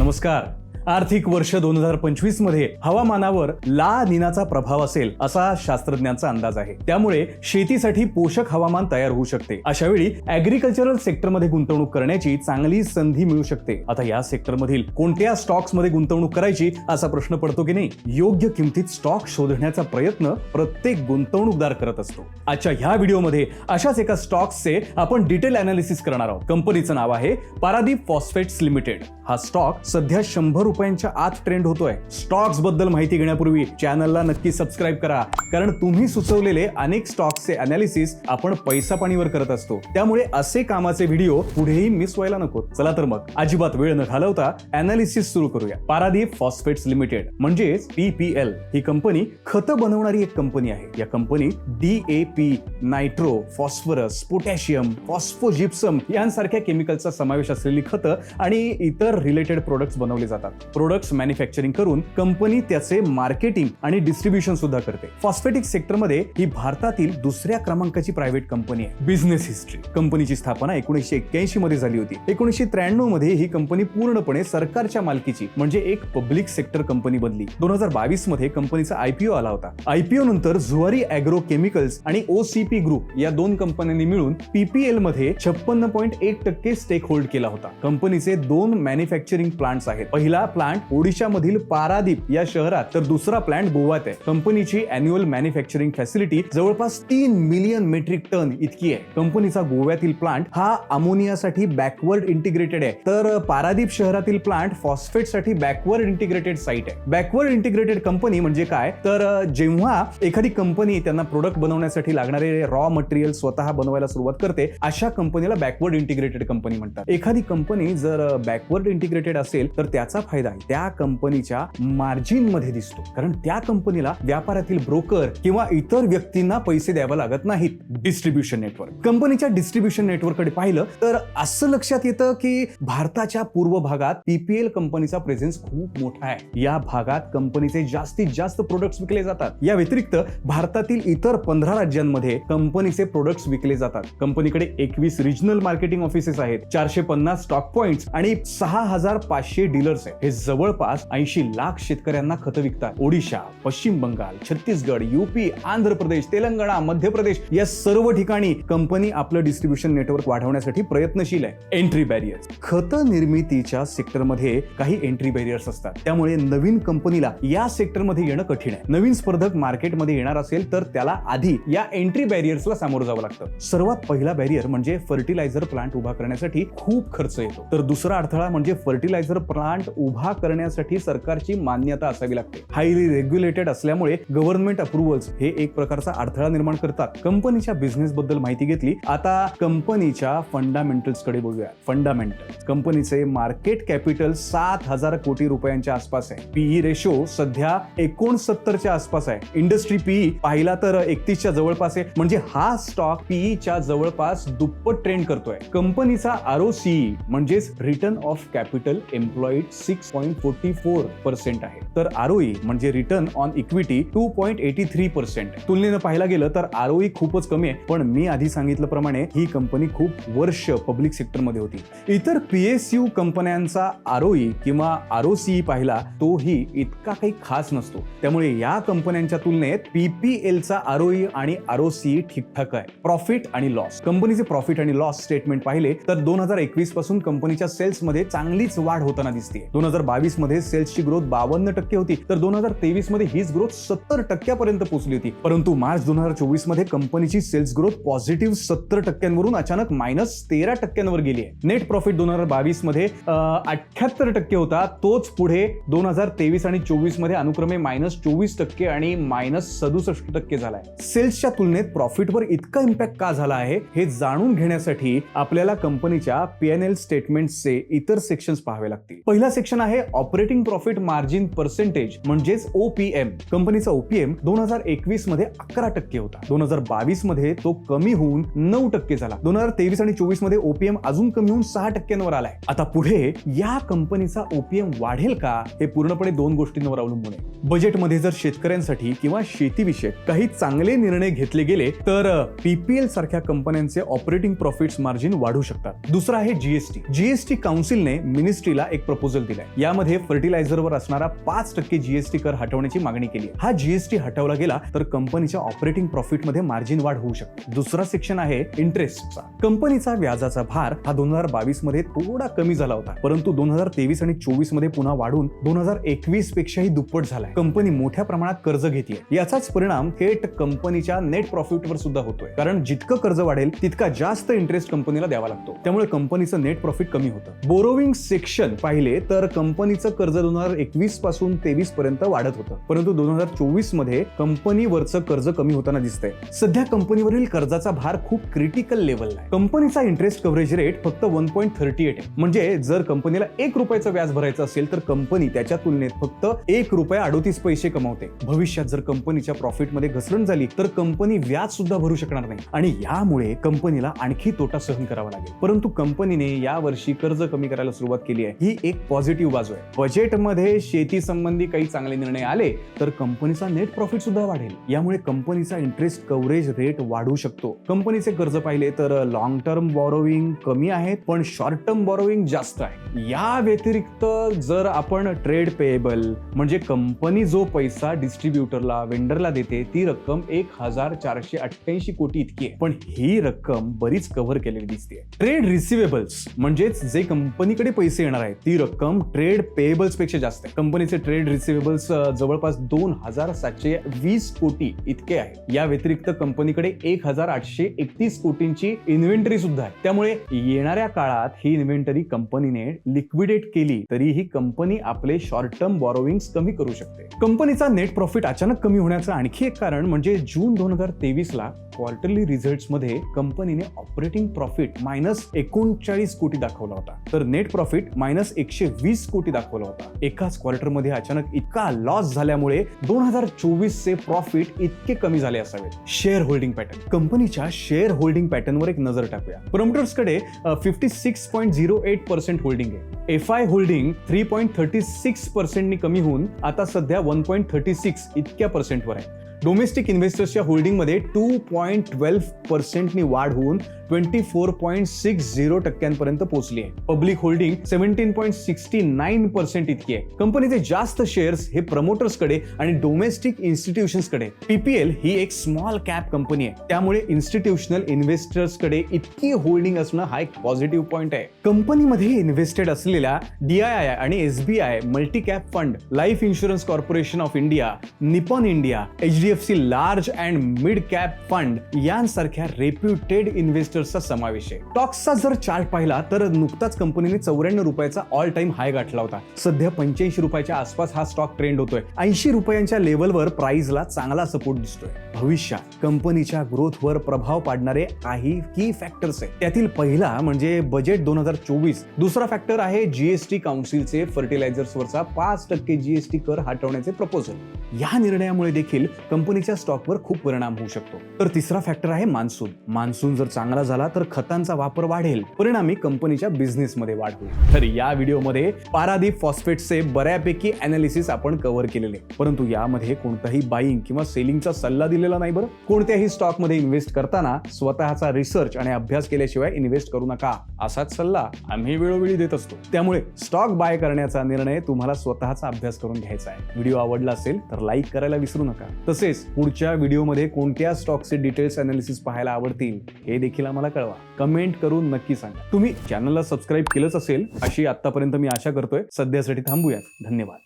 नमस्कार आर्थिक वर्ष दोन हजार पंचवीसमध्ये हवामानावर ला निनाचा प्रभाव असेल असा शास्त्रज्ञांचा अंदाज आहे. त्यामुळे शेतीसाठी पोषक हवामान तयार होऊ शकते. अशा वेळी अॅग्रिकल्चरल सेक्टरमध्ये गुंतवणूक करण्याची चांगली संधी मिळू शकते. आता या सेक्टरमधील कोणत्या स्टॉक्समध्ये गुंतवणूक करायची असा प्रश्न पडतो की नाही योग्य किमतीत स्टॉक शोधण्याचा प्रयत्न प्रत्येक गुंतवणूकदार करत असतो. आजच्या ह्या व्हिडिओमध्ये अशाच एका स्टॉक्सचे आपण डिटेल अनालिसिस करणार आहोत. कंपनीचं नाव आहे पारादीप फॉस्फेट्स लिमिटेड हा स्टॉक सध्या शंभर रुपयांच्या आत ट्रेंड होतोय. स्टॉक्सबद्दल माहिती घेण्यापूर्वी चॅनलला नक्की सबस्क्राईब करा. कारण तुम्ही सुचवलेले अनेक स्टॉक्सचे अनालिसिस आपण पैसा पाणीवर करत असतो. त्यामुळे असे कामाचे व्हिडिओ पुढेही मिस व्हायला नको. चला तर मग अजिबात वेळ न घालवता अनालिसिस सुरू करूया. पारादीप फॉस्फेट्स लिमिटेड म्हणजेच पीपीएल ही कंपनी खतं बनवणारी एक कंपनी आहे. या कंपनीत DAP nitro phosphorus potassium phosphogypsum यांसारख्या केमिकलचा समावेश असलेली खतं आणि इतर रिलेटेड प्रोडक्ट्स बनवले जातात. प्रोडक्ट्स मॅन्युफॅक्चरिंग करून कंपनी त्याचे मार्केटिंग आणि डिस्ट्रीब्युशन सुद्धा करते. फॉस्फेटिक सेक्टरमध्ये ही भारतातील दुसऱ्या क्रमांकाची प्रायव्हेट कंपनी आहे. बिझनेस हिस्ट्री कंपनीची स्थापना एकोणीसशे एक्क्याऐंशी मध्ये झाली होती. एकोणीसशे त्र्याण्णवमध्ये ही कंपनी पूर्णपणे सरकारच्या मालकीची म्हणजे एक पब्लिक सेक्टर कंपनी बनली. दोन हजार बावीसमध्ये कंपनीचा आयपीओ आला होता. आयपीओ नंतर झुवारी अॅग्रो केमिकल्स आणि ओसीपी ग्रुप या दोन कंपन्यांनी मिळून पीपीएलमध्ये छप्पन्न पॉईंट एक टक्के स्टेक होल्ड केला होता. कंपनीचे दोन मॅन्युफॅक्चरिंग प्लांट्स आहेत. पहिला प्लांट ओडिशामधील पारादीप या शहरात तर दुसरा प्लांट गोव्यात आहे. कंपनीची अॅन्युअल मॅन्युफॅक्चरिंग फॅसिलिटी जवळपास तीन मिलियन मेट्रिक टन इतकी आहे. कंपनीचा गोव्यातील प्लांट हा अमोनियासाठी बॅकवर्ड इंटिग्रेटेड आहे. तर पारादीप शहरातील प्लांट फॉस्फेटसाठी बॅकवर्ड इंटिग्रेटेड साईट आहे. बॅकवर्ड इंटिग्रेटेड कंपनी म्हणजे काय? तर जेव्हा एखादी कंपनी त्यांना प्रोडक्ट बनवण्यासाठी लागणारे रॉ मटेरियल स्वतः बनवायला सुरुवात करते अशा कंपनीला बॅकवर्ड इंटिग्रेटेड कंपनी म्हणतात. एखादी कंपनी जर बॅकवर्ड इंटिग्रेटेड असेल तर त्याचा फायदा त्या कंपनीच्या मार्जिनमध्ये दिसतो. कारण त्या कंपनीला व्यापारातील ब्रोकर किंवा इतर व्यक्तींना पैसे द्यावे लागत नाहीत. Distribution network. कंपनीच्या डिस्ट्रीब्युशन नेटवर्ककडे पाहिलं तर असं लक्षात येतं की भारताच्या पूर्व भागात पीपीएल कंपनीचा प्रेझेन्स खूप मोठा आहे. या भागात कंपनीचे जास्तीत जास्त प्रोडक्ट्स विकले जातात. या व्यतिरिक्त भारतातील इतर पंधरा राज्यांमध्ये कंपनीचे प्रोडक्ट्स विकले जातात. कंपनीकडे एकवीस रिजनल मार्केटिंग ऑफिसेस आहेत. चारशे पन्नास स्टॉक पॉइंट आणि सहा हजार पाचशे डीलर्स आहेत. हे जवळपास ऐंशी लाख शेतकऱ्यांना खतं विकतात. ओडिशा पश्चिम बंगाल छत्तीसगड युपी आंध्र प्रदेश तेलंगणा मध्य प्रदेश या सर्व ठिकाणी कंपनी आपलं डिस्ट्रीब्युशन नेटवर्क वाढवण्यासाठी प्रयत्नशील आहे. एंट्री बॅरियर्स खत निर्मितीच्या सेक्टरमध्ये काही एंट्री बॅरियर्स असतात. त्यामुळे नवीन कंपनीला या सेक्टरमध्ये येणं कठीण आहे. नवीन स्पर्धक मार्केटमध्ये येणार असेल तर त्याला आधी या एंट्री बॅरियर्सला सामोरं जावं लागतं. सर्वात पहिला बॅरियर म्हणजे फर्टिलायझर प्लांट उभा करण्यासाठी खूप खर्च येतो. तर दुसरा अडथळा म्हणजे फर्टिलायझर प्लांट उभा करण्यासाठी सरकारची मान्यता असावी लागते. हायली रेग्युलेटेड असल्यामुळे गव्हर्नमेंट अप्रुव्हल्स हे एक प्रकारचा अडथळा निर्माण करतात. कंपनीच्या बिझनेस बद्दल माहिती घेतली. आता कंपनीच्या फंडामेंटल्सकडे बघूया. फंडामेंटल कंपनीचे मार्केट कॅपिटल सात हजार कोटी रुपयांच्या आसपास आहे. पीई रेशो सध्या एकोणसत्तरच्या आसपास आहे. इंडस्ट्री पीई पाहिला तर एकतीसच्या जवळपास आहे. म्हणजे हा स्टॉक पीईच्या जवळपास दुप्पट ट्रेंड करतोय. कंपनीचा आरओसीई म्हणजेच return of capital employed six point forty four percent आहे. तर आरओई म्हणजे return on equity two point eighty three percent तुलनेनं पाहायला गेलं तर आरओई खूपच कमी आहे पण मी आधी सांगितल्याप्रमाणे ही कंपनी खूप वर्ष पब्लिक सेक्टरमध्ये होती. इतर पीएसयू कंपन्यांचा आरओई किंवा आरओसीई पाहिला तोही इतका काही खास नसतो. त्यामुळे या कंपन्यांच्या तुलनेत पीपीएलचा आरओई आणि आरओसीई ठीकठाक आहे. प्रॉफिट आणि लॉस कंपनीचे प्रॉफिट आणि लॉस स्टेटमेंट पाहिले तर दोन हजार एकवीसपासून कंपनीच्या सेल्समध्ये चांगलीच वाढ होताना दिसते दोन हजार हजार बावीसमध्ये सेल्सची ग्रोथ बावन्न टक्के होती. तर दोन हजार तेवीसमध्ये हीच ग्रोथ सत्तर टक्क्यापर्यंत पोहोचली होती. परंतु मार्च दोन हजार चोवीसमध्ये कंपनीची सेल्स ग्रोथ पॉझिटिव्ह सत्तर टक्क्यांवरून अचानक मायनस तेरा टक्क्यांवर गेली आहे. नेट प्रॉफिट दोन हजार बावीसमध्ये अठ्याहत्तर टक्के होता. तोच पुढे दोन हजार तेवीस आणि चोवीसमध्ये अनुक्रमे मायनस चोवीस टक्के आणि मायनस सदुसष्ट टक्के झालाय. सेल्सच्या तुलनेत प्रॉफिटवर इतका इम्पॅक्ट का झाला आहे हे जाणून घेण्यासाठी आपल्याला कंपनीच्या पीएनएल स्टेटमेंटचे इतर सेक्शन्स पाहावे लागतील. पहिला सेक्शन आहे ऑपरेटिंग प्रॉफिट मार्जिन पर्सेंटेज म्हणजेच ओपीएम कंपनीचा ओपीएम दोन हजार एकवीसमध्ये अकरा टक्के होता. दोन हजार बावीसमध्ये तो कमी होऊन नऊ टक्के झाला. दोन हजार तेवीस आणि चोवीसमध्ये ओपीएम अजून कमी होऊन सहा टक्क्यांवर आलाय. आता पुढे या कंपनीचा ओपीएम वाढेल का हे पूर्णपणे दोन गोष्टींवर अवलंबून आहे. बजेटमध्ये जर शेतकऱ्यांसाठी किंवा शेतीविषयक काही चांगले निर्णय घेतले गेले तर पीपीएल सारख्या कंपन्यांचे ऑपरेटिंग प्रॉफिट मार्जिन वाढू शकतात. दुसरा आहे जीएसटी जीएसटी काउन्सिलने मिनिस्ट्रीला एक प्रपोजल दिलाय. यामध्ये फर्टिलायझरवर असणारा पाच टक्के जीएसटी कर हटवण्याची मागणी केली. हा जीएसटी हटवला गेला तर कंपनीच्या ऑपरेटिंग प्रॉफिटमध्ये मार्जिन वाढ होऊ शकते. दुसरा सेक्शन आहे इंटरेस्टचा कंपनीचा व्याजाचा भार हा दोन हजार बावीसमध्ये थोडा कमी झाला होता. परंतु दोन हजार तेवीस आणि चोवीसमध्ये पुन्हा वाढून दोन हजार एकवीस पेक्षाही दुप्पट झालाय. कंपनी मोठ्या प्रमाणात कर्ज घेते याचाच परिणाम थेट कंपनीच्या नेट प्रॉफिटवर सुद्धा होतोय. कारण जितकं कर्ज वाढेल तितका जास्त इंटरेस्ट कंपनीला द्यावा लागतो. त्यामुळे कंपनीचं नेट प्रॉफिट कमी होतं. बोरोविंग सेक्शन पाहिले तर कंपनीचं कर्ज दोन हजार एकवीसपासून तेवीस पर्यंत वाढत होतं. परंतु दोन हजार चोवीसमध्ये कंपनीवरचं कर्ज कमी होताना दिसतंय. सध्या कंपनीवरील कर्जाचा भार खूप क्रिटिकल लेवलला आहे. कंपनीचा इंटरेस्ट कव्हरेज रेट फक्त वन पॉईंट थर्टी एट आहे. म्हणजे जर कंपनीला एक रुपयाचं व्याज भरायचं असेल तर कंपनी त्याच्या तुलनेत फक्त एक रुपया अडोतीस पैसे कमावते. भविष्यात जर कंपनीच्या प्रॉफिटमध्ये घसरण झाली तर कंपनी व्याज सुद्धा भरू शकणार नाही. आणि यामुळे कंपनीला आणखी तोटा सहन करावा लागेल. परंतु कंपनीने या वर्षी कर्ज कमी करायला सुरुवात केली आहे. ही एक पॉझिटिव्ह बाजू आहे बजेटमध्ये शेती संबंधी काही चांगले निर्णय आले तर कंपनीचा नेट प्रॉफिट सुद्धा वाढेल. यामुळे कंपनीचा इंटरेस्ट कव्हरेज रेट वाढू शकतो. कंपनीचे कर्ज पाहिले तर लॉंग टर्म बॉरोविंग कमी आहेत पण शॉर्ट टर्म बॉरोविंग जास्त आहे. या व्यतिरिक्त जर आपण ट्रेड पेएबल म्हणजे कंपनी जो पैसा डिस्ट्रीब्युटरला वेंडरला देते ती रक्कम एक हजार चारशे अठ्ठ्याऐंशी कोटी इतकी आहे. पण ही रक्कम बरीच कव्हर केलेली दिसते ट्रेड रिसिवेबल्स म्हणजेच जे कंपनीकडे पैसे येणार आहेत ती रक्कम ट्रेड पेएबल्सपेक्षा जास्त आहे. कंपनीचे ट्रेड रिसिवेबल्स जवळपास दोन हजार सातशे वीस कोटी इतके आहे. या व्यतिरिक्त कंपनीकडे एक हजार आठशे एकतीस कोटींची इन्व्हेंटरी सुद्धा आहे. त्यामुळे येणाऱ्या काळात ही इन्व्हेंटरी कंपनीने लिक्विडेट केली तरी ही कंपनी आपले शॉर्ट टर्म बॉरोविंग कमी करू शकते. कंपनीचा नेट प्रॉफिट अचानक कमी होण्याचं आणखी एक कारण म्हणजे जून दोन हजार तेवीस ला क्वार्टरली रिझल्टमध्ये कंपनीने ऑपरेटिंग प्रॉफिट मायनस एकोणचाळीस कोटी दाखवला होता. तर नेट प्रॉफिट मायनस एकशे वीस कोटी दाखवला होता. एकाच क्वार्टरमध्ये अचानक इतका लॉस झाल्यामुळे दोन हजार चोवीस चे प्रॉफिट इतके कमी झाले असावेत शेअर होल्डिंग पॅटर्न कंपनीच्या शेअर होल्डिंग पॅटर्नवर एक नजर टाकूया. प्रमोटर्सकडे fifty six point zero eight percent holding आहे. F I holding three point thirty six पर्सेंटनी कमी होऊन आता सध्या वन पॉईंट थर्टी सिक्स इतक्या पर्सेंटवर आहे. डोमेस्टिक इन्व्हेस्टर्सच्या होल्डिंगमध्ये टू पॉईंट ट्वेल्व पर्सेंटनी वाढ होऊन twenty four point six zero टक्क्यांपर्यंत पोहोचली आहे. Public holding seventeen point sixty nine percent इतकी आहे. कंपनीचे जास्त शेअर्स हे प्रमोटर्सकडे आणि डोमेस्टिक इन्स्टिट्यूशन्सकडे पीपीएल ही एक स्मॉल कॅप कंपनी आहे. त्यामुळे इन्स्टिट्यूशनल इन्व्हेस्टर्सकडे इतकी होल्डिंग असणं हा एक पॉझिटिव्ह पॉईंट आहे. कंपनीमध्ये इन्व्हेस्टेड असलेल्या डीआयआय आणि SBI multi cap fund life insurance corporation of India Nippon India HDFC large and mid cap fund यांसारख्या रेप्युटेड फीचर्सचा समावेश आहे. टॉक्सचा जर चार्ट पाहिला तर नुकताच कंपनीने चौऱ्याण्णव रुपयाचा ऑल टाइम हाय गाठला होता. सध्या पंच्याऐंशी रुपयाच्या आसपास हा स्टॉक ट्रेंड होतोय. ऐंशी रुपयांच्या लेवलवर प्राइसला चांगला सपोर्ट दिसतोय. भविष्यात कंपनीच्या ग्रोथवर प्रभाव पाडणारे काही की फॅक्टर्स आहेत. त्यातील पहिला म्हणजे बजेट दोन हजार चोवीस. दुसरा फॅक्टर आहे जीएसटी काउन्सिलचे फर्टिलायझर्सवरचा पाच टक्के जीएसटी कर हटवण्याचे प्रपोजल या निर्णयामुळे देखील कंपनीच्या स्टॉकवर खूप परिणाम होऊ शकतो. तर तिसरा फॅक्टर आहे मान्सून. मान्सून जर चांगला झाला तर खतांचा वापर वाढेल. परिणामी कंपनीच्या बिझनेसमध्ये वाढ होईल. तर या व्हिडिओमध्ये पारादीप फॉस्फेटचे बऱ्यापैकी अनालिसिस आपण कव्हर केलेले. परंतु यामध्ये कोणताही बाईंग किंवा सेलिंगचा सल्ला दिलेला नाही बरं. कोणत्याही स्टॉकमध्ये इन्व्हेस्ट करताना स्वतःचा रिसर्च आणि अभ्यास केल्याशिवाय इन्व्हेस्ट करू नका. असाच सल्ला आम्ही वेळोवेळी देत असतो. त्यामुळे स्टॉक बाय करण्याचा निर्णय तुम्हाला स्वतःचा अभ्यास करून घ्यायचा आहे. व्हिडिओ आवडला असेल तर लाईक करायला विसरू नका. तसेच पुढच्या व्हिडिओमध्ये कोणत्या स्टॉकचे डिटेल्स अनालिसिस पाहायला आवडतील हे देखील आम्हाला कळवा. कमेंट करून नक्की सांगा. तुम्ही चॅनलला सबस्क्राईब केलंच असेल अशी आतापर्यंत मी आशा करतोय. सध्यासाठी थांबूयात. धन्यवाद.